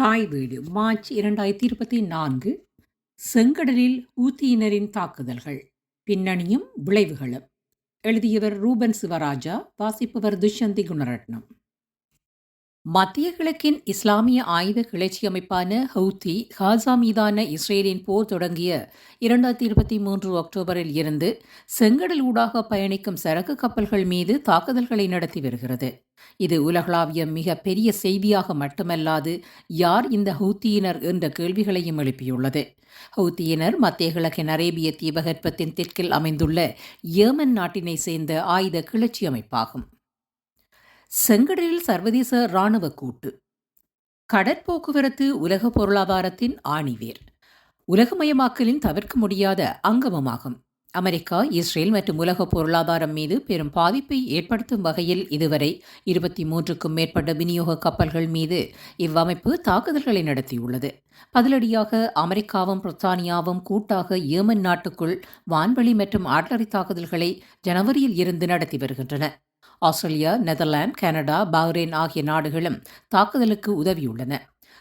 தாய் வீடு மார்ச் இரண்டாயிரத்தி இருபத்தி நான்கு செங்கடலில் ஊத்தியினரின் தாக்குதல்கள் பின்னணியும் விளைவுகளும். எழுதியவர் ரூபன் சிவராஜா வாசிப்பவர் துஷ்யந்தி குணரட்னம். மத்திய கிழக்கின் இஸ்லாமிய ஆயுத கிளர்ச்சி அமைப்பான ஹவுத்தி ஹாசா மீதான இஸ்ரேலின் போர் தொடங்கிய இரண்டாயிரத்தி இருபத்தி மூன்று அக்டோபரில் இருந்து செங்கடல் ஊடாக பயணிக்கும் சரக்கு கப்பல்கள் மீது தாக்குதல்களை நடத்தி வருகிறது. இது உலகளாவிய மிக பெரிய செய்தியாக மட்டுமல்லாது யார் இந்த ஹவுத்தியினர் என்ற கேள்விகளையும் எழுப்பியுள்ளது. ஹவுத்தியினர் மத்திய கிழக்கின் அரேபிய தீபகற்பத்தின் தெற்கில் அமைந்துள்ள ஏமன் நாட்டினை சேர்ந்த ஆயுத கிளர்ச்சி அமைப்பாகும். செங்கடலில் சர்வதேச இராணுவ கூட்டு. கடற்போக்குவரத்து உலக பொருளாதாரத்தின் ஆணிவேர். உலகமயமாக்கலின் தவிர்க்க முடியாத அங்கமமாகும். அமெரிக்கா இஸ்ரேல் மற்றும் உலக பொருளாதாரம் மீது பெரும் பாதிப்பை ஏற்படுத்தும் வகையில் இதுவரை இருபத்தி மூன்றுக்கும் மேற்பட்ட விநியோக கப்பல்கள் மீது இவ்வமைப்பு தாக்குதல்களை நடத்தியுள்ளது. பதிலடியாக அமெரிக்காவும் பிரித்தானியாவும் கூட்டாக ஏமன் நாட்டுக்குள் வான்வெளி மற்றும் ஆட்லரி தாக்குதல்களை ஜனவரியில் இருந்து நடத்தி வருகின்றன. ஆஸ்திரேலியா நெதர்லாந்து கனடா பஹ்ரைன் ஆகிய நாடுகளும் தாக்குதலுக்கு உதவியுள்ளன.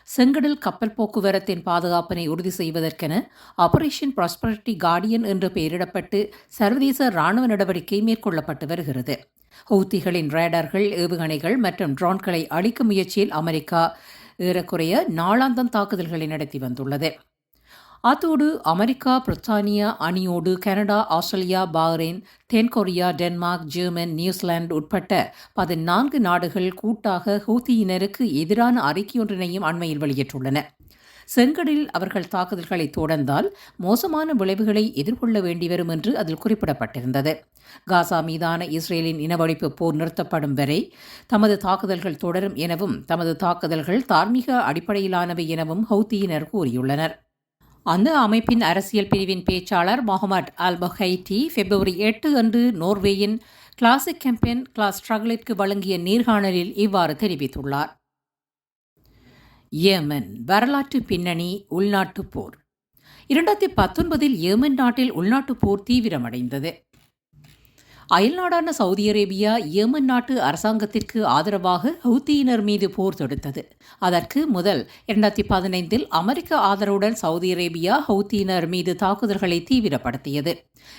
செங்கடல் கப்பல் போக்குவரத்தின் பாதுகாப்பினை உறுதி செய்வதற்கென ஆபரேஷன் ப்ராஸ்பரிட்டி கார்டியன் என்று பெயரிடப்பட்டு சர்வதேச ராணுவ நடவடிக்கை மேற்கொள்ளப்பட்டு வருகிறது. ஹவுத்திகளின் ரேடர்கள் ஏவுகணைகள் மற்றும் ட்ரோன்களை அழிக்கும் முயற்சியில் அமெரிக்கா ஏறக்குறைய நாளாந்தம் தாக்குதல்களை நடத்தி வந்துள்ளது. அத்தோடு அமெரிக்கா பிரித்தானியா அணியோடு கனடா ஆஸ்திரேலியா பாஹ்ரைன் தென்கொரியா டென்மார்க் ஜெர்மன் நியூசிலாந்து உட்பட்ட பதினான்கு நாடுகள் கூட்டாக ஹூத்தியினருக்கு எதிரான அறிக்கையொன்றினையும் அண்மையில் வெளியிட்டுள்ளன. செங்கடலில் அவர்கள் தாக்குதல்களை தொடர்ந்தால் மோசமான விளைவுகளை எதிர்கொள்ள வேண்டி வரும் என்று அதில் குறிப்பிடப்பட்டிருந்தது. காசா மீதான இஸ்ரேலின் இனவழிப்பு போர் நிறுத்தப்படும் வரை தமது தாக்குதல்கள் தொடரும் எனவும் தமது தாக்குதல்கள் தார்மீக அடிப்படையிலானவை எனவும் ஹவுத்தியினர் கூறியுள்ளனர். அந்த அமைப்பின் அரசியல் பிரிவின் பேச்சாளர் முகமது அல் பஹைட்டி பிப்ரவரி எட்டு அன்று நோர்வேயின் கிளாசிக் கேம்பெயின் கிளாஸ் ஸ்ட்ரகிளிற்கு வழங்கிய நேர்காணலில் இவ்வாறு தெரிவித்துள்ளார். ஏமன் வரலாற்று பின்னணி உள்நாட்டுப் போர். இரண்டாயிரத்தி பத்தொன்பதில் ஏமன் நாட்டில் உள்நாட்டுப் போர் தீவிரமடைந்தது. அயல்நாடான சவுதி அரேபியா ஏமன் நாட்டு அரசாங்கத்திற்கு ஆதரவாக ஹவுத்தியினர் மீது போர் தொடுத்தது. அதற்கு முதல் இரண்டாயிரத்தி பதினைந்தில் அமெரிக்க ஆதரவுடன் சவுதி அரேபியா ஹவுத்தியினர் மீது தாக்குதல்களை தீவிரப்படுத்தியது.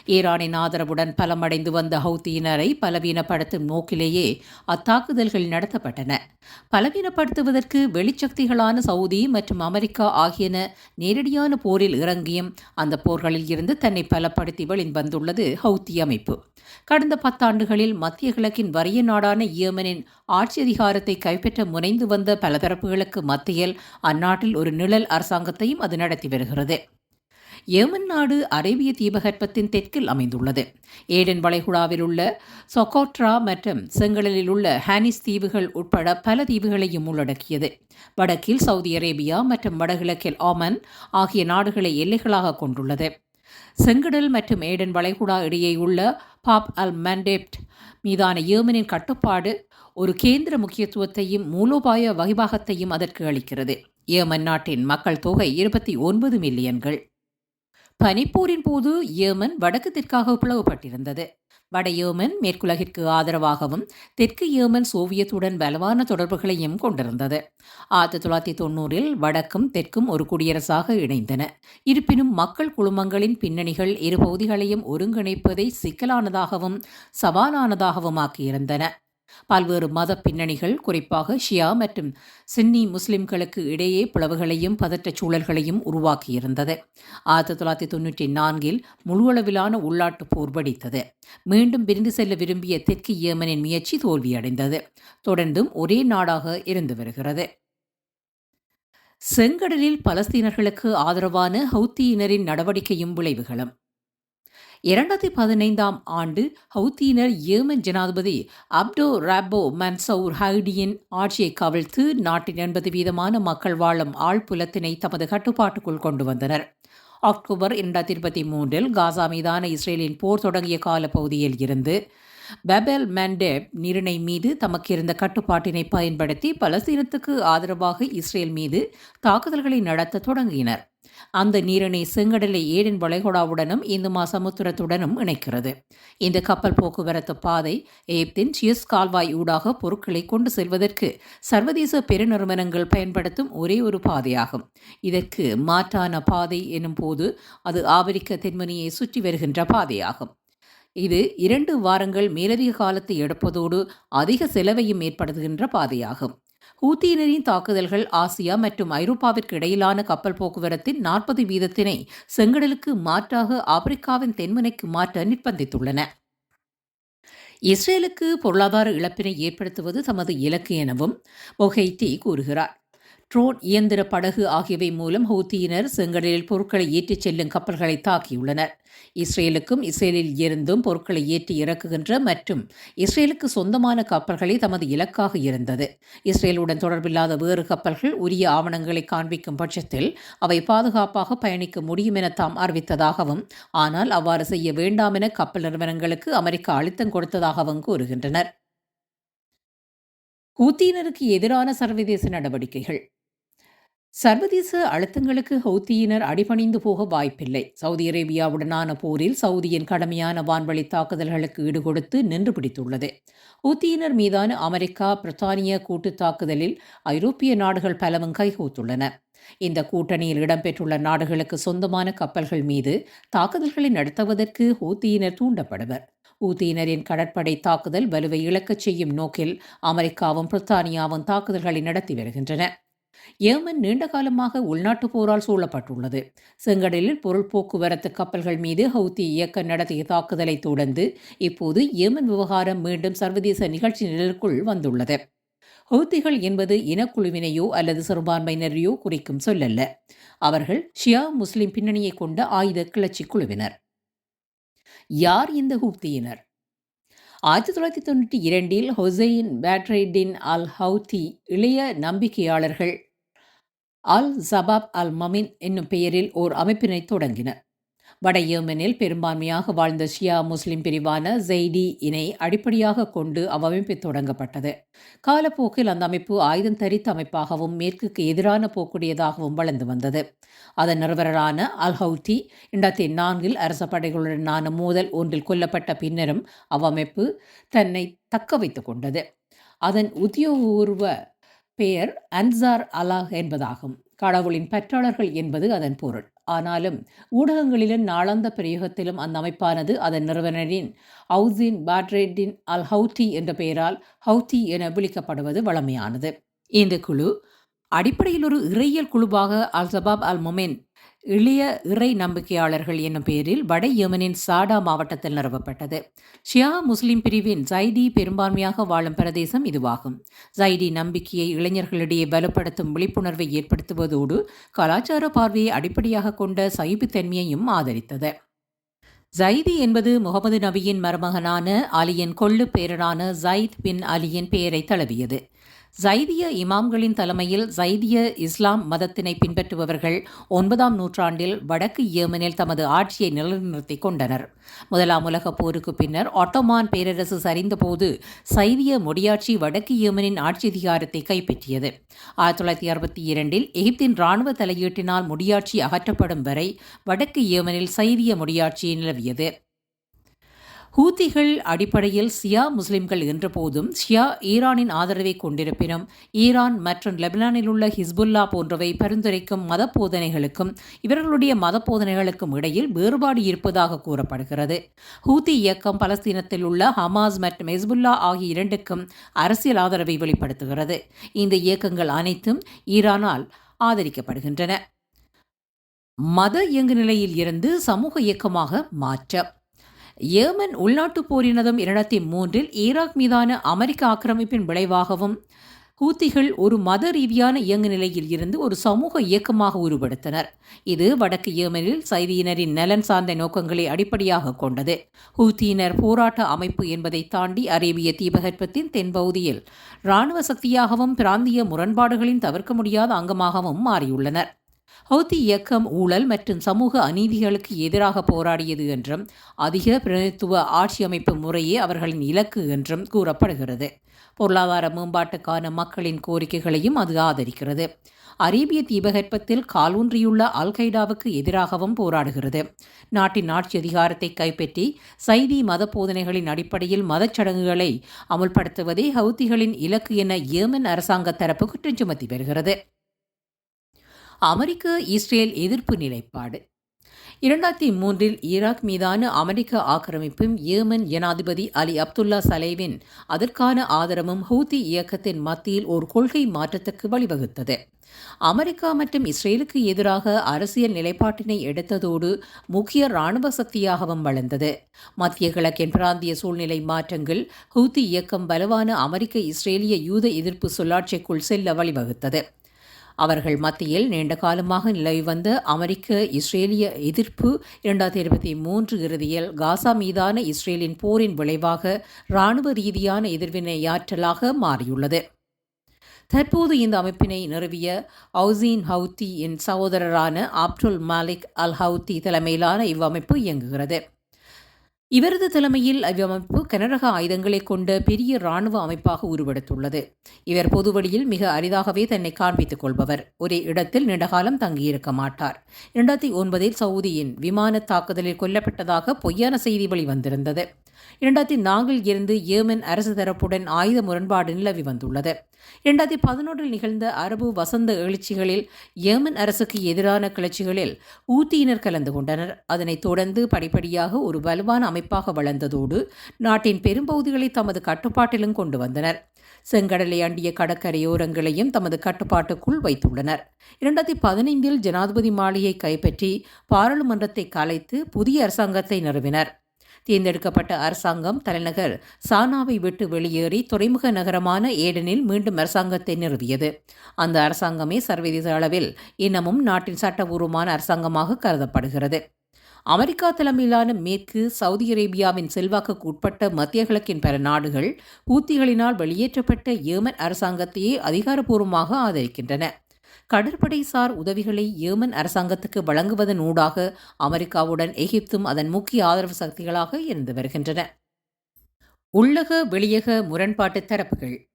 ஈரானின் ஆதரவுடன் பலமடைந்து வந்த ஹவுத்தியினரை பலவீனப்படுத்தும் நோக்கிலேயே அத்தாக்குதல்கள் நடத்தப்பட்டன. பலவீனப்படுத்துவதற்கு வெளிச்சக்திகளான சவுதி மற்றும் அமெரிக்கா ஆகியன நேரடியான போரில் இறங்கியும் அந்த போர்களில் இருந்து தன்னை பலப்படுத்தி வெளிவந்துள்ளது ஹவுத்தி அமைப்பு. கடந்த பத்தாண்டுகளில் மத்திய கிழக்கின் வறிய நாடான ஏமனின் ஆட்சி அதிகாரத்தை கைப்பற்ற முனைந்து வந்த பல தரப்புகளுக்கு மத்தியில் அந்நாட்டில் ஒரு நிழல் அரசாங்கத்தையும் அது நடத்தி வருகிறது. ஏமன் நாடு அரேபிய தீபகற்பத்தின் தெற்கில் அமைந்துள்ளது. ஏடன் வளைகுடாவில் உள்ள சொகோட்ரா மற்றும் செங்கடலில் உள்ள ஹானிஸ் தீவுகள் உட்பட பல தீவுகளையும் உள்ளடக்கியது. வடக்கில் சவுதி அரேபியா மற்றும் வடகிழக்கில் ஆமன் ஆகிய நாடுகளை எல்லைகளாக கொண்டுள்ளது. செங்கடல் மற்றும் ஏடன் வளைகுடா இடையே உள்ள பாப் அல் மண்டேப்ட் மீதான ஏமனின் கட்டுப்பாடு ஒரு கேந்திர முக்கியத்துவத்தையும் மூலோபாய வகிபாகத்தையும் அதற்கு அளிக்கிறது. ஏமன் நாட்டின் மக்கள் தொகை இருபத்தி ஒன்பது மில்லியன்கள். பனிப்போரின் போது ஏமன் வடக்கு தெற்காக பிளவுபட்டிருந்தது. வட யேமன் மேற்குலகிற்கு ஆதரவாகவும் தெற்கு யேமன் சோவியத்துடன் பலவான தொடர்புகளையும் கொண்டிருந்தது. ஆயிரத்தி தொள்ளாயிரத்தி தொண்ணூறில் வடக்கும் தெற்கும் ஒரு குடியரசாக இணைந்தன. இருப்பினும் மக்கள் குழுமங்களின் பின்னணிகள் இரு பகுதிகளையும் ஒருங்கிணைப்பதை சிக்கலானதாகவும் சவாலானதாகவும் ஆக்கியிருந்தன. பல்வேறு மத பின்னணிகள் குறிப்பாக ஷியா மற்றும் சின்னி முஸ்லிம்களுக்கு இடையே பிளவுகளையும் பதற்றச் சூழல்களையும் உருவாக்கியிருந்தது. ஆயிரத்தி தொள்ளாயிரத்தி தொன்னூற்றி நான்கில் முழுவளவிலான உள்நாட்டு போர் வெடித்தது. மீண்டும் பிரிந்து செல்ல விரும்பிய தெற்கு ஏமனின் முயற்சி தோல்வியடைந்தது. தொடர்ந்தும் ஒரே நாடாக இருந்து வருகிறது. செங்கடலில் பலஸ்தீனர்களுக்கு ஆதரவான ஹவுத்தியினரின் நடவடிக்கையும் விளைவுகளும். இரண்டாயிரத்தி பதினைந்தாம் ஆண்டு ஹவுத்தியினர் ஏமன் ஜனாதிபதி அப்டோ ராபோ மன்சவுர் ஹைடியின் ஆட்சியை கவிழ்த்து நாட்டின் எண்பது வீதமான மக்கள் வாழும் ஆழ்புலத்தினை தமது கட்டுப்பாட்டுக்குள் கொண்டு வந்தனர். அக்டோபர் இரண்டாயிரத்தி இருபத்தி மூன்றில் காசா மீதான இஸ்ரேலின் போர் தொடங்கிய காலப்பகுதியில் இருந்து பெபெல் மெண்டேப் நீரிணை மீது தமக்கு இருந்த கட்டுப்பாட்டினை பயன்படுத்தி பலஸ்தீனத்துக்கு ஆதரவாக இஸ்ரேல் மீது தாக்குதல்களை நடத்த தொடங்கினர். அந்த நீரிணை செங்கடலை ஏடன் வளைகுடாவுடனும் இந்து சமுத்திரத்துடனும் இணைக்கிறது. இந்த கப்பல் போக்குவரத்து பாதை ஏப்தின் சியஸ் கால்வாய் ஊடாக பொருட்களை கொண்டு செல்வதற்கு சர்வதேச பெருநிறுவனங்கள் பயன்படுத்தும் ஒரே ஒரு பாதையாகும். இதற்கு மாற்றான பாதை எனும் போது அது ஆப்பிரிக்க தென்மனியை சுற்றி வருகின்ற பாதையாகும். இது இரண்டு வாரங்கள் மேலதிக காலத்தை எடுப்பதோடு அதிக செலவையும் ஏற்படுத்துகின்ற பாதையாகும். ஹூத்தியினரின் தாக்குதல்கள் ஆசியா மற்றும் ஐரோப்பாவிற்கு இடையிலான கப்பல் போக்குவரத்தின் நாற்பது வீதத்தினை செங்கடலுக்கு மாற்றாக ஆப்பிரிக்காவின் தென்முனைக்கு மாற்ற நிர்பந்தித்துள்ளன. இஸ்ரேலுக்கு பொருளாதார இழப்பினை ஏற்படுத்துவது தமது இலக்கு எனவும் ஒஹைட்டி கூறுகிறார். ட்ரோன் இயந்திர படகு ஆகியவை மூலம் ஹூத்தியினர் செங்கடலில் பொருட்களை ஏற்றிச் செல்லும் கப்பல்களை தாக்கியுள்ளனர். இஸ்ரேலுக்கும் இஸ்ரேலில் இருந்தும் பொருட்களை ஏற்றி இறக்குகின்ற மற்றும் இஸ்ரேலுக்கு சொந்தமான கப்பல்களே தமது இலக்காக இருந்தது. இஸ்ரேலுடன் தொடர்பில்லாத வேறு கப்பல்கள் உரிய ஆவணங்களை காண்பிக்கும் பட்சத்தில் அவை பாதுகாப்பாக பயணிக்க முடியும் என தாம் அறிவித்ததாகவும் ஆனால் அவ்வாறு செய்ய வேண்டாம் என கப்பல் நிறுவனங்களுக்கு அமெரிக்கா அழுத்தம் கொடுத்ததாகவும் கூறுகின்றனர். ஹூத்தியினருக்கு எதிரான சர்வதேச நடவடிக்கைகள். சர்வதேச அழுத்தங்களுக்கு ஹவுத்தியினர் அடிபணிந்து போக வாய்ப்பில்லை. சவுதி அரேபியாவுடனான போரில் சவுதியின் கடுமையான வான்வழி தாக்குதல்களுக்கு ஈடுகொடுத்து நின்று பிடித்துள்ளது. ஹவுத்தியினர் மீதான அமெரிக்கா பிரித்தானிய கூட்டு தாக்குதலில் ஐரோப்பிய நாடுகள் பலவும் கைகோத்துள்ளன. இந்த கூட்டணியில் இடம்பெற்றுள்ள நாடுகளுக்கு சொந்தமான கப்பல்கள் மீது தாக்குதல்களை நடத்துவதற்கு ஹூத்தியினர் தூண்டப்படுவர். ஊத்தியினரின் கடற்படை தாக்குதல் வலுவை இழக்கச் செய்யும் நோக்கில் அமெரிக்காவும் பிரித்தானியாவும் தாக்குதல்களை நடத்தி வருகின்றன. ஏமன் நீண்டகாலமாக உள்நாட்டு போரால் சூழப்பட்டுள்ளது. செங்கடலில் பொருள் போக்குவரத்து கப்பல்கள் மீது ஹவுத்தி இயக்க நடத்திய தாக்குதலை தொடர்ந்து இப்போது ஏமன் விவகாரம் மீண்டும் சர்வதேச நிகழ்ச்சி நிழலுக்குள் வந்துள்ளது. ஹவுத்திகள் என்பது இனக்குழுவினையோ அல்லது சிறுபான்மையினரையோ குறிக்கும் சொல்லல்ல. அவர்கள் ஷியா முஸ்லிம் பின்னணியை கொண்ட ஆயுத கிளர்ச்சி குழுவினர். யார் இந்த ஹூப்தியினர் ஆயிரத்தி தொள்ளாயிரத்தி தொண்ணூற்றி இரண்டில் ஹொசைன் பேட்ரைடின் அல் ஹவுதி இளைய நம்பிக்கையாளர்கள் அல் ஜபாப் அல் மமின் என்னும் பெயரில் ஓர் அமைப்பினை தொடங்கினர். வட யேமனில் பெரும்பான்மையாக வாழ்ந்த ஷியா முஸ்லிம் பிரிவான ஜெய்டி இனை அடிப்படையாக கொண்டு அவ்வமைப்பு தொடங்கப்பட்டது. காலப்போக்கில் அந்த அமைப்பு ஆயுதம் தரித்த அமைப்பாகவும் மேற்குக்கு எதிரான போக்குடையதாகவும் வளர்ந்து வந்தது. அதன் நிறுவனரான அல்ஹவுட்டி இரண்டாயிரத்தி நான்கில் அரச படைகளுடனான மோதல் ஒன்றில் கொல்லப்பட்ட பின்னரும் அவ்வமைப்பு தன்னை தக்க வைத்துக் கொண்டது. அதன் உத்தியோகபூர்வ பெயர் அன்சார் அலாஹ் என்பதாகும். கடவுளின் பெற்றாளர்கள் என்பது அதன் பொருள். ஆனாலும் ஊடகங்களிலும் நாளாந்த பிரயோகத்திலும் அந்த அமைப்பானது அதன் நிறுவனரின் ஹவுசின் பாட்ரேட்டின் அல் ஹவுத்தி என்ற பெயரால் ஹவுத்தி என விளிக்கப்படுவது வழமையானது. இந்த குழு அடிப்படையில் ஒரு இறையியல் குழுவாக அல் சபாப் அல் மொமென் இளைய இறை நம்பிக்கையாளர்கள் என்னும் பெயரில் வட யமனின் சாடா மாவட்டத்தில் நிறுவப்பட்டது. ஷியா முஸ்லிம் பிரிவின் ஜைடி பெரும்பான்மையாக வாழும் பிரதேசம் இதுவாகும். ஜைடி நம்பிக்கையை இளைஞர்களிடையே பலப்படுத்தும் விழிப்புணர்வை ஏற்படுத்துவதோடு கலாச்சார பார்வையை அடிப்படையாக கொண்ட சைபுத்தன்மையையும் ஆதரித்தது. ஜைதி என்பது முகமது நபியின் மருமகனான அலியின் கொள்ளு பேரரான ஜைத் பின் அலியின் பெயரை தழுவியது. ஜைதிய இமாம்களின் தலைமையில் ஜைதிய இஸ்லாம் மதத்தினை பின்பற்றுபவர்கள் ஒன்பதாம் நூற்றாண்டில் வடக்கு ஏமனில் தமது ஆட்சியை நிலைநிறுத்திக் கொண்டனர். முதலாம் உலகப் போருக்கு பின்னர் ஒட்டோமான் பேரரசு சரிந்தபோது சைதிய முடியாட்சி வடக்கு ஏமனின் ஆட்சி அதிகாரத்தை கைப்பற்றியது. ஆயிரத்தி தொள்ளாயிரத்தி அறுபத்தி இரண்டில் எகிப்தின் ராணுவ தலையீட்டினால் முடியாட்சி அகற்றப்படும் வரை வடக்கு ஏமனில் சைதிய முடியாட்சி நிலவியது. ஹூத்திகள் அடிப்படையில் சியா முஸ்லிம்கள் என்றபோதும் ஷியா ஈரானின் ஆதரவை கொண்டிருப்பினும் ஈரான் மற்றும் லெபனானில் உள்ள ஹிஸ்புல்லா போன்றவை பரிந்துரைக்கும் மத போதனைகளுக்கும் இவர்களுடைய மத போதனைகளுக்கும் இடையில் வேறுபாடு இருப்பதாக கூறப்படுகிறது. ஹூத்தி இயக்கம் பலஸ்தீனத்தில் உள்ள ஹமாஸ் மற்றும் ஹிஸ்புல்லா ஆகிய இரண்டுக்கும் அரசியல் ஆதரவை வெளிப்படுத்துகிறது. இந்த இயக்கங்கள் அனைத்தும் ஈரானால் ஆதரிக்கப்படுகின்றன. மத இயங்கு நிலையில் இருந்து சமூக இயக்கமாக மாற்றம். ஏமன் உள்நாட்டுப் போரினதும் இரண்டாயிரத்தி மூன்றில் ஈராக் மீதான அமெரிக்க ஆக்கிரமிப்பின் விளைவாகவும் ஹூத்திகள் ஒரு மத ரீதியான இயங்கு நிலையில் இருந்து ஒரு சமூக இயக்கமாக உருவெடுத்தனர். இது வடக்கு ஏமனில் சைதியினரின் நலன் சார்ந்த நோக்கங்களை அடிப்படையாக கொண்டது. ஹூத்தியினர் போராட்ட அமைப்பு என்பதை தாண்டி அரேபிய தீபகற்பத்தின் தென்பகுதியில் இராணுவ சக்தியாகவும் பிராந்திய முரண்பாடுகளின் தவிர்க்க முடியாத அங்கமாகவும் மாறியுள்ளனர். ஹவுதி இயக்கம் ஊழல் மற்றும் சமூக அநீதிகளுக்கு எதிராக போராடியது என்றும் அதிக பிரதித்துவ ஆட்சி அமைப்பு முறையே அவர்களின் இலக்கு என்றும் கூறப்படுகிறது. பொருளாதார மேம்பாட்டுக்கான மக்களின் கோரிக்கைகளையும் அது ஆதரிக்கிறது. அரேபிய தீபகற்பத்தில் காலூன்றியுள்ள அல் கைடாவுக்கு எதிராகவும் போராடுகிறது. நாட்டின் ஆட்சி அதிகாரத்தை கைப்பற்றி சைதி மத போதனைகளின் அடிப்படையில் மதச்சடங்குகளை அமுல்படுத்துவதே ஹவுத்திகளின் இலக்கு என ஏமன் அரசாங்க தரப்பு குற்றம் சுமத்தி வருகிறது. அமெரிக்க இஸ்ரேல் எதிர்ப்பு நிலைப்பாடு. இரண்டாயிரத்தி மூன்றில் ஈராக் மீதான அமெரிக்க ஆக்கிரமிப்பும் ஏமன் ஜனாதிபதி அலி அப்துல்லா சலேவின் அதற்கான ஆதரவும் ஹூத்தி இயக்கத்தின் மத்தியில் ஒரு கொள்கை மாற்றத்துக்கு வழிவகுத்தது. அமெரிக்கா மற்றும் இஸ்ரேலுக்கு எதிராக அரசியல் நிலைப்பாட்டினை எடுத்ததோடு முக்கிய இராணுவ சக்தியாகவும் வளர்ந்தது. மத்திய கிழக்கின் பிராந்திய சூழ்நிலை மாற்றங்கள் ஹூத்தி இயக்கம் பலவான அமெரிக்க இஸ்ரேலிய யூத எதிர்ப்பு சொல்லாட்சிக்குள் செல்ல வழிவகுத்தது. அவர்கள் மத்தியில் நீண்ட காலமாக நிலவி வந்த அமெரிக்க இஸ்ரேலிய எதிர்ப்பு இரண்டாயிரத்தி இருபத்தி மூன்று இறுதியில் காசா மீதான இஸ்ரேலின் போரின் விளைவாக இராணுவ ரீதியான எதிர்வினையாற்றலாக மாறியுள்ளது. தற்போது இந்த அமைப்பினை நிறுவிய ஹவுசீன் ஹவுத்தியின் சகோதரரான அப்துல் மாலிக் அல் ஹவுத்தி தலைமையிலான இவ்வமைப்பு இயங்குகிறது. இவரது தலைமையில் அவ்வமைப்பு கனரக ஆயுதங்களை கொண்ட பெரிய இராணுவ அமைப்பாக உருவெடுத்துள்ளது. இவர் பொதுவழியில் மிக அரிதாகவே தன்னை காண்பித்துக் கொள்பவர். ஒரே இடத்தில் நீண்டகாலம் தங்கியிருக்க மாட்டார். இரண்டாயிரத்தி ஒன்பதில் சவுதியின் விமான தாக்குதலில் கொல்லப்பட்டதாக பொய்யான செய்தி வெளிவந்திருந்தது இரண்டாயிரத்தி நான்கில் இருந்து ஏமன் அரசு தரப்புடன் ஆயுத முரண்பாடு நிலவி வந்துள்ளது. இரண்டாயிரத்தி பதினொன்றில் நிகழ்ந்த அரபு வசந்த எழுச்சிகளில் ஏமன் அரசுக்கு எதிரான கிளர்ச்சிகளில் ஊத்தியினர் கலந்து கொண்டனர். அதனைத் தொடர்ந்து படிப்படியாக ஒரு வலுவான அமைப்பாக வளர்ந்ததோடு நாட்டின் பெரும்பகுதிகளை தமது கட்டுப்பாட்டிலும் கொண்டு வந்தனர். செங்கடலை அண்டிய கடற்கரையோரங்களையும் தமது கட்டுப்பாட்டுக்குள் வைத்துள்ளனர். இரண்டாயிரத்தி பதினைந்தில் ஜனாதிபதி மாளிகை கைப்பற்றி பாராளுமன்றத்தை கலைத்து புதிய அரசாங்கத்தை நிறுவினர். தேர்ந்தெடுக்கப்பட்ட அரசாங்கம் தலைநகர் சானாவை விட்டு வெளியேறி துறைமுக நகரமான ஏடனில் மீண்டும் அரசாங்கத்தை நிறுவியது. அந்த அரசாங்கமே சர்வதேச அளவில் இன்னமும் நாட்டின் சட்டபூர்வமான அரசாங்கமாக கருதப்படுகிறது. அமெரிக்கா தலைமையிலான மேற்கு சவுதி அரேபியாவின் செல்வாக்குக்கு உட்பட்ட மத்திய கிழக்கின் பிற நாடுகள் ஊத்திகளினால் வெளியேற்றப்பட்ட ஏமன் அரசாங்கத்தையே அதிகாரப்பூர்வமாக ஆதரிக்கின்றன. கடற்படைசார் உதவிகளை ஏமன் அரசாங்கத்துக்கு வழங்குவதன் ஊடாக அமெரிக்காவுடன் எகிப்தும் அதன் முக்கிய ஆதரவு சக்திகளாக இருந்து வருகின்றன. உள்ளக வெளியக முரண்பாட்டு தரப்புகள்.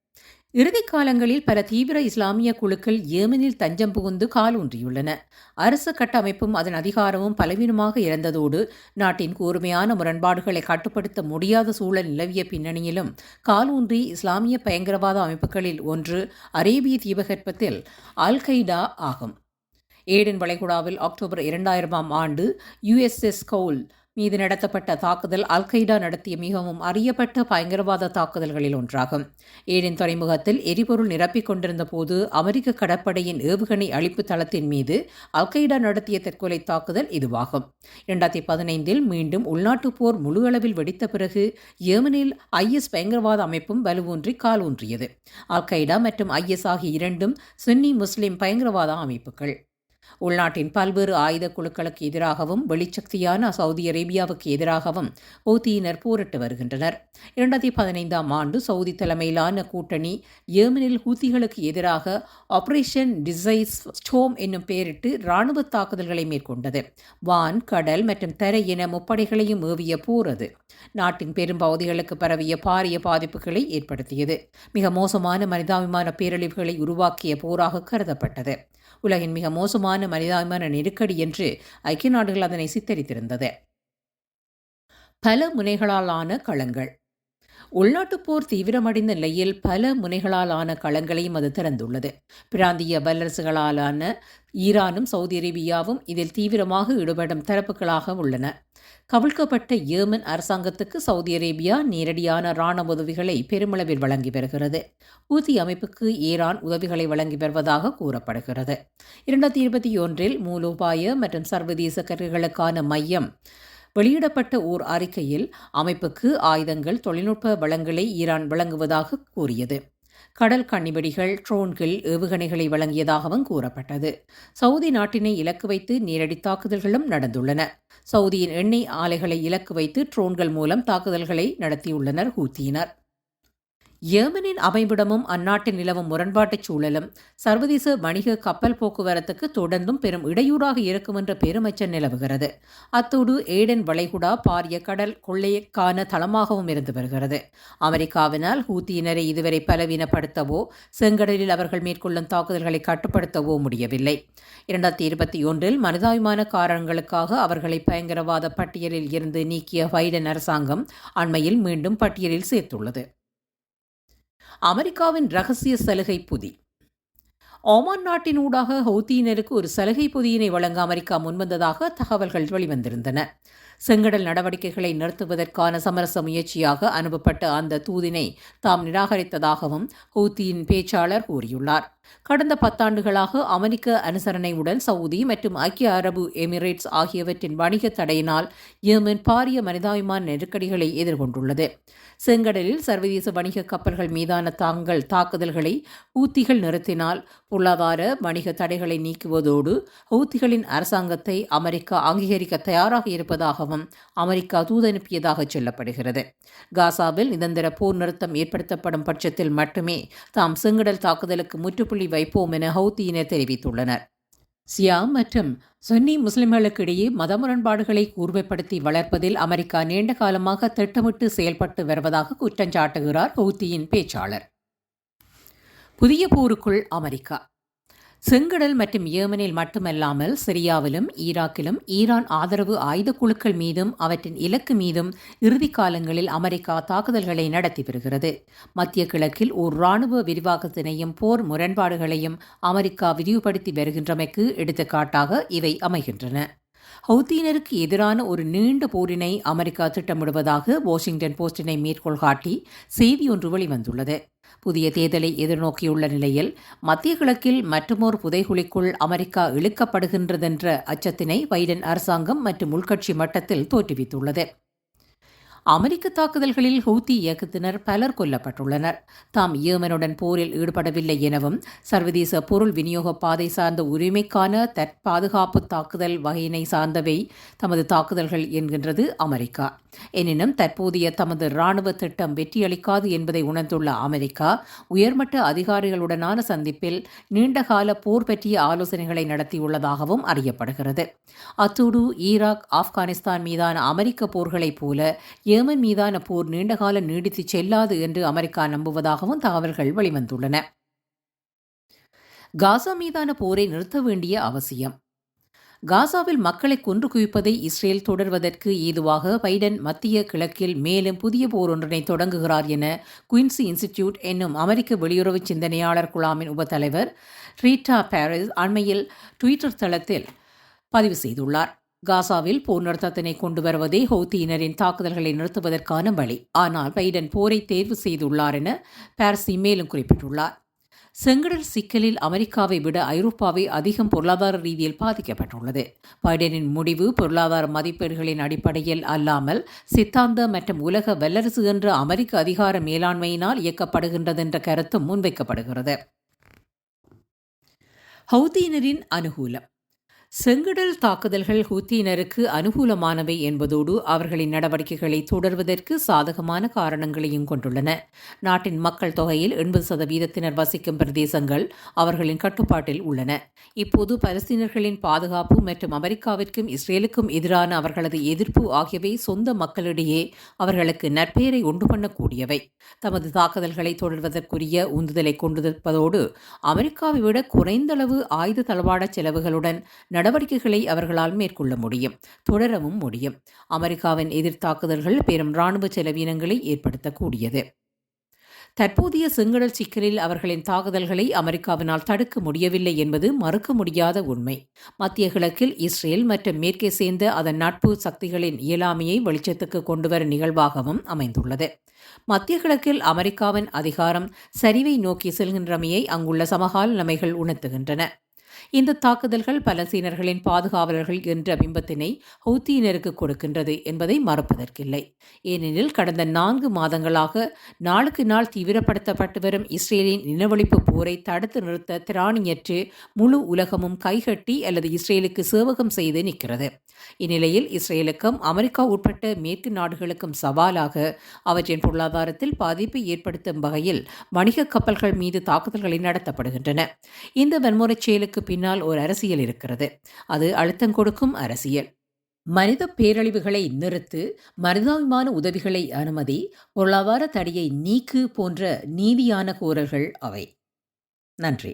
இறுதி காலங்களில் பல தீவிர இஸ்லாமிய குழுக்கள் ஏமனில் தஞ்சம் புகுந்து காலூன்றியுள்ளன அரசு கட்டமைப்பும் அதன் அதிகாரமும் பலவீனமாக இருந்ததோடு நாட்டின் கூர்மையான முரண்பாடுகளை கட்டுப்படுத்த முடியாத சூழல் நிலவிய பின்னணியிலும் காலூன்றி இஸ்லாமிய பயங்கரவாத அமைப்புகளில் ஒன்று அரேபிய தீபகற்பத்தில் அல் கைடா ஆகும். ஏடன் வளைகுடாவில் அக்டோபர் இரண்டாயிரமாம் ஆண்டு யுஎஸ்எஸ் கவுல் மீது நடத்தப்பட்ட தாக்குதல் அல் கைடா நடத்திய மிகவும் அறியப்பட்ட பயங்கரவாத தாக்குதல்களில் ஒன்றாகும். ஏடின் துறைமுகத்தில் எரிபொருள் நிரப்பிக் கொண்டிருந்த போது அமெரிக்க கடற்படையின் ஏவுகணை அழிப்பு தளத்தின் மீது அல் கைடா நடத்திய தற்கொலை தாக்குதல் இதுவாகும். இரண்டாயிரத்தி பதினைந்தில் மீண்டும் உள்நாட்டுப் போர் முழு அளவில் வெடித்த பிறகு ஏமனில் ஐஎஸ் பயங்கரவாத அமைப்பும் வலுவூன்றி காலூன்றியது. அல் கைடா மற்றும் ஐஎஸ் ஆகிய இரண்டும் சுன்னி முஸ்லிம் பயங்கரவாத அமைப்புகள். உள்நாட்டின் பல்வேறு ஆயுத குழுக்களுக்கு எதிராகவும் வெளிச்சக்தியான சவுதி அரேபியாவுக்கு எதிராகவும் ஹூத்தியினர் போரிட்டு வருகின்றனர். இரண்டாயிரத்தி பதினைந்தாம் ஆண்டு சவுதி தலைமையிலான கூட்டணி ஏமனில் ஹூத்திகளுக்கு எதிராக ஆபரேஷன் டிசைஸ் ஸ்டோம் என்னும் பெயரிட்டு இராணுவ தாக்குதல்களை மேற்கொண்டது. வான் கடல் மற்றும் தரை என முப்படைகளையும் ஏவிய போர் அது. நாட்டின் பெரும்பகுதிகளுக்கு பரவிய பாரிய பாதிப்புகளை ஏற்படுத்தியது. மிக மோசமான மனிதாபிமான பேரழிவுகளை உருவாக்கிய போராக கருதப்பட்டது. உலகின் மிக மோசமான மனிதாபிமான நெருக்கடி என்று ஐக்கிய நாடுகள் அதனை சித்தரித்திருந்தது. பல முனைகளாலான களங்கள். உள்நாட்டுப் போர் தீவிரமடைந்த நிலையில் பல முனைகளாலான களங்களையும் அது திறந்துள்ளது. பிராந்திய வல்லரசுகளாலான ஈரானும் சவுதி அரேபியாவும் இதில் தீவிரமாக ஈடுபடும் தரப்புகளாக உள்ளன. கவிழ்க்கப்பட்ட ஏமன் அரசாங்கத்துக்கு சவுதி அரேபியா நேரடியான இராணுவ உதவிகளை பெருமளவில் வழங்கி வருகிறது. ஊதி அமைப்புக்கு ஈரான் உதவிகளை வழங்கி வருவதாக கூறப்படுகிறது. இரண்டாயிரத்தி இருபத்தி ஒன்றில் மூலோபாய மற்றும் சர்வதேச கருவிகளுக்கான மையம் வெளியிடப்பட்ட ஓர் அறிக்கையில் அமைப்புக்கு ஆயுதங்கள் தொழில்நுட்ப வளங்களை ஈரான் வழங்குவதாக கூறியது. கடல் கண்ணிவெடிகள் ட்ரோன்கள் ஏவுகணைகளை வழங்கியதாகவும் கூறப்பட்டது. சவுதி நாட்டினை இலக்கு வைத்து நேரடி தாக்குதல்களும் நடந்துள்ளன. சவுதியின் எண்ணெய் ஆலைகளை இலக்கு வைத்து ட்ரோன்கள் மூலம் தாக்குதல்களை நடத்தியுள்ளனர் ஹூத்தியினர். ஏமனின் அமைவிடமும் அந்நாட்டில் நிலவும் முரண்பாட்டுச் சூழலும் சர்வதேச வணிக கப்பல் போக்குவரத்துக்கு தொடர்ந்தும் பெரும் இடையூறாக இருக்கும் என்ற பெருமச்சம் நிலவுகிறது. அத்தோடு ஏடன் வளைகுடா பாரிய கடல் கொள்ளைக்கான தளமாகவும் இருந்து வருகிறது. அமெரிக்காவினால் ஹூத்தியினரை இதுவரை பலவீனப்படுத்தவோ செங்கடலில் அவர்கள் மேற்கொள்ளும் தாக்குதல்களை கட்டுப்படுத்தவோ முடியவில்லை. இரண்டாயிரத்தி இருபத்தி ஒன்றில் மனிதாபிமான காரணங்களுக்காக அவர்களை பயங்கரவாத பட்டியலில் இருந்து நீக்கிய பைடன் அரசாங்கம் அண்மையில் மீண்டும் பட்டியலில் சேர்த்துள்ளது. அமெரிக்காவின் ரகசிய சலுகை புதி. ஓமான் நாட்டின் ஊடாக ஹவுத்தியினருக்கு ஒரு சலுகை பொதியினை வழங்க அமெரிக்கா முன்வந்ததாக தகவல்கள் வெளிவந்திருந்தன. செங்கடல் நடவடிக்கைகளை நிறுத்துவதற்கான சமரச முயற்சியாக அனுப்பப்பட்ட அந்த தூதினை தாம் நிராகரித்ததாகவும் ஹவுத்தியின் பேச்சாளர் கூறியுள்ளார். கடந்த பத்தாண்டுகளாக அமெரிக்க அனுசரணையுடன் சவுதி மற்றும் ஐக்கிய அரபு எமிரேட்ஸ் ஆகியவற்றின் வணிக தடையினால் ஏமன் பாரிய மனிதாபிமான நெருக்கடிகளை எதிர்கொண்டுள்ளது. செங்கடலில் சர்வதேச வணிக கப்பல்கள் மீதான தாங்கள் தாக்குதல்களை ஊத்திகள் நிறுத்தினால் பொருளாதார வணிக தடைகளை நீக்குவதோடு ஹூத்திகளின் அரசாங்கத்தை அமெரிக்கா அங்கீகரிக்க தயாராக இருப்பதாகவும் அமெரிக்கா தூதனுப்பியதாக சொல்லப்படுகிறது. காசாவில் நிரந்தர போர் நிறுத்தம் ஏற்படுத்தப்படும் பட்சத்தில் மட்டுமே தாம் செங்கடல் தாக்குதலுக்கு முற்றுப்புள்ளி வைப்போம் என ஹவுத்தியினர் தெரிவித்துள்ளனர். சியா மற்றும் சுன்னி முஸ்லிம்களுக்கிடையே மத முரண்பாடுகளை கூர்மைப்படுத்தி வளர்ப்பதில் அமெரிக்கா நீண்ட காலமாக திட்டமிட்டு செயல்பட்டு வருவதாக குற்றஞ்சாட்டுகிறார் ஹவுத்தியின் பேச்சாளர். புதிய போருக்குள் அமெரிக்கா. செங்கடல் மற்றும் ஏமனில் மட்டுமல்லாமல் சிரியாவிலும் ஈராக்கிலும் ஈரான் ஆதரவு ஆயுத குழுக்கள் மீதும் அவற்றின் இலக்கு மீதும் இறுதி காலங்களில் அமெரிக்கா தாக்குதல்களை நடத்தி வருகிறது. மத்திய கிழக்கில் ஓர் இராணுவ விரிவாக்கத்தினையும் போர் முரண்பாடுகளையும் அமெரிக்கா விரிவுபடுத்தி வருகின்றமைக்கு எடுத்துக்காட்டாக இவை அமைகின்றன. ஹவுத்தியினருக்கு எதிரான ஒரு நீண்ட போரினை அமெரிக்கா திட்டமிடுவதாக வாஷிங்டன் போஸ்டினை மேற்கோள் காட்டி செய்தி ஒன்று வெளிவந்துள்ளது. புதிய தேர்தலை எதிர்நோக்கியுள்ள நிலையில் மத்திய கிழக்கில் மற்றுமோர் புதைகுழிக்குள் அமெரிக்கா இழுக்கப்படுகின்றதென்ற அச்சத்தினை பைடன் அரசாங்கம் மற்றும் உள்கட்சி மட்டத்தில் தோற்றுவித்துள்ளது. அமெரிக்க தாக்குதல்களில் ஹூத்தி இயக்கத்தினர் பலர் கொல்லப்பட்டுள்ளனர். தாம் ஏமனுடன் போரில் ஈடுபடவில்லை எனவும் சர்வதேச பொருள் விநியோக பாதை சார்ந்த உரிமைக்கான தற்பாதுகாப்பு தாக்குதல் வகையினை சார்ந்தவை தமது தாக்குதல்கள் என்கின்றது அமெரிக்கா. எனினும் தற்போதைய தமது இராணுவ திட்டம் வெற்றியளிக்காது என்பதை உணர்ந்துள்ள அமெரிக்கா உயர்மட்ட அதிகாரிகளுடனான சந்திப்பில் நீண்டகால போர் பற்றிய ஆலோசனைகளை நடத்தியுள்ளதாகவும் அறியப்படுகிறது. அத்தோடு ஈராக் ஆப்கானிஸ்தான் மீதான அமெரிக்க போர்களைப் போல ஏமன் மீதான போர் நீண்டகால நீடித்து செல்லாது என்று அமெரிக்கா நம்புவதாகவும் தகவல்கள் வெளிவந்துள்ளன. காசா மீதான போரை நிறுத்த வேண்டிய அவசியம். காசாவில் மக்களை கொன்று குவிப்பதை இஸ்ரேல் தொடர்வதற்கு ஏதுவாக பைடன் மத்திய கிழக்கில் மேலும் புதிய போர் ஒன்றினை தொடங்குகிறார் என குயின்சி இன்ஸ்டிடியூட் என்னும் அமெரிக்க வெளியுறவு சிந்தனையாளர் குழாமின் உபத்தலைவர் ரீட்டா பாரிஸ் அண்மையில் ட்விட்டர் தளத்தில் பதிவு செய்துள்ளார். காசாவில் போர் நிறுத்தத்தினை கொண்டு வருவதே ஹவுத்தியினரின் தாக்குதல்களை நிறுத்துவதற்கான வழி. ஆனால் பைடன் போரை தேர்வு செய்துள்ளார் என பாரசி மேலும் குறிப்பிட்டுள்ளார். செங்கடல் சிக்கலில் அமெரிக்காவை விட ஐரோப்பாவை அதிகம் பொருளாதார ரீதியில் பாதிக்கப்பட்டுள்ளது. பைடனின் முடிவு பொருளாதார மதிப்பீடுகளின் அடிப்படையில் அல்லாமல் சித்தாந்த மற்றும் உலக வல்லரசு என்ற அமெரிக்க அதிகார மேலாண்மையினால் இயக்கப்படுகின்றது என்ற கருத்தும் முன்வைக்கப்படுகிறது. ஹவுதியினரின் அனுகூலம். செங்கடல் தாக்குதல்கள் ஹூத்தியினருக்கு அனுகூலமானவை என்பதோடு அவர்களின் நடவடிக்கைகளை தொடர்வதற்கு சாதகமான காரணங்களையும் கொண்டுள்ளன. நாட்டின் மக்கள் தொகையில் எண்பது சதவீதத்தினர் வசிக்கும் பிரதேசங்கள் அவர்களின் கட்டுப்பாட்டில் உள்ளன. இப்போது பலஸ்தீனர்களின் பாதுகாப்பு மற்றும் அமெரிக்காவிற்கும் இஸ்ரேலுக்கும் எதிரான அவர்களது எதிர்ப்பு ஆகியவை சொந்த மக்களிடையே அவர்களுக்கு நற்பெயரை உண்டு பண்ணக்கூடியவை. தமது தாக்குதல்களை தொடர்வதற்குரிய உந்துதலை கொண்டிருப்பதோடு அமெரிக்காவை விட குறைந்தளவு ஆயுத தளவாட செலவுகளுடன் நடவடிக்கைகளை அவர்களால் மேற்கொள்ள முடியும். தொடரவும் முடியும். அமெரிக்காவின் எதிர்த்தாக்குதல்கள் பெரும் இராணுவ செலவீனங்களை ஏற்படுத்தக்கூடியது. தற்போதைய செங்கடல் சிக்கலில் அவர்களின் தாக்குதல்களை அமெரிக்காவினால் தடுக்க முடியவில்லை என்பது மறுக்க முடியாத உண்மை. மத்திய கிழக்கில் இஸ்ரேல் மற்றும் மேற்கே சேர்ந்த அதன் நட்பு சக்திகளின் இயலாமையை வெளிச்சத்துக்கு கொண்டுவரும் நிகழ்வாகவும் அமைந்துள்ளது. மத்திய கிழக்கில் அமெரிக்காவின் அதிகாரம் சரிவை நோக்கி செல்கின்றமையை அங்குள்ள சமகால நிலைமைகள் உணர்த்துகின்றன. இந்த தாக்குதல்கள் பலசீனர்களின் பாதுகாவலர்கள் என்ற பிம்பத்தினை ஹவுத்தியினருக்கு கொடுக்கின்றது என்பதை மறுப்பதற்கில்லை. ஏனெனில் கடந்த நான்கு மாதங்களாக நாளுக்கு நாள் தீவிரப்படுத்தப்பட்டு வரும் இஸ்ரேலின் இனவழிப்பு போரை தடுத்து நிறுத்த திராணியற்று முழு உலகமும் கைகட்டி அல்லது இஸ்ரேலுக்கு சேவகம் செய்து நிற்கிறது. இந்நிலையில் இஸ்ரேலுக்கும் அமெரிக்கா உட்பட்ட மேற்கு நாடுகளுக்கும் சவாலாக அவற்றின் பொருளாதாரத்தில் பாதிப்பை ஏற்படுத்தும் வகையில் வணிக கப்பல்கள் மீது தாக்குதல்களை நடத்தப்படுகின்றன. இந்த வன்முறை செயலுக்கு பின்னால் ஒரு அரசியல் இருக்கிறது. அது அழுத்தம் கொடுக்கும் அரசியல். மனித பேரழிவுகளை நிறுத்து மனிதாபிமான உதவிகளை அனுமதி பொருளாதார தடையை நீக்கு போன்ற நீதியான கோரல்கள் அவை. நன்றி.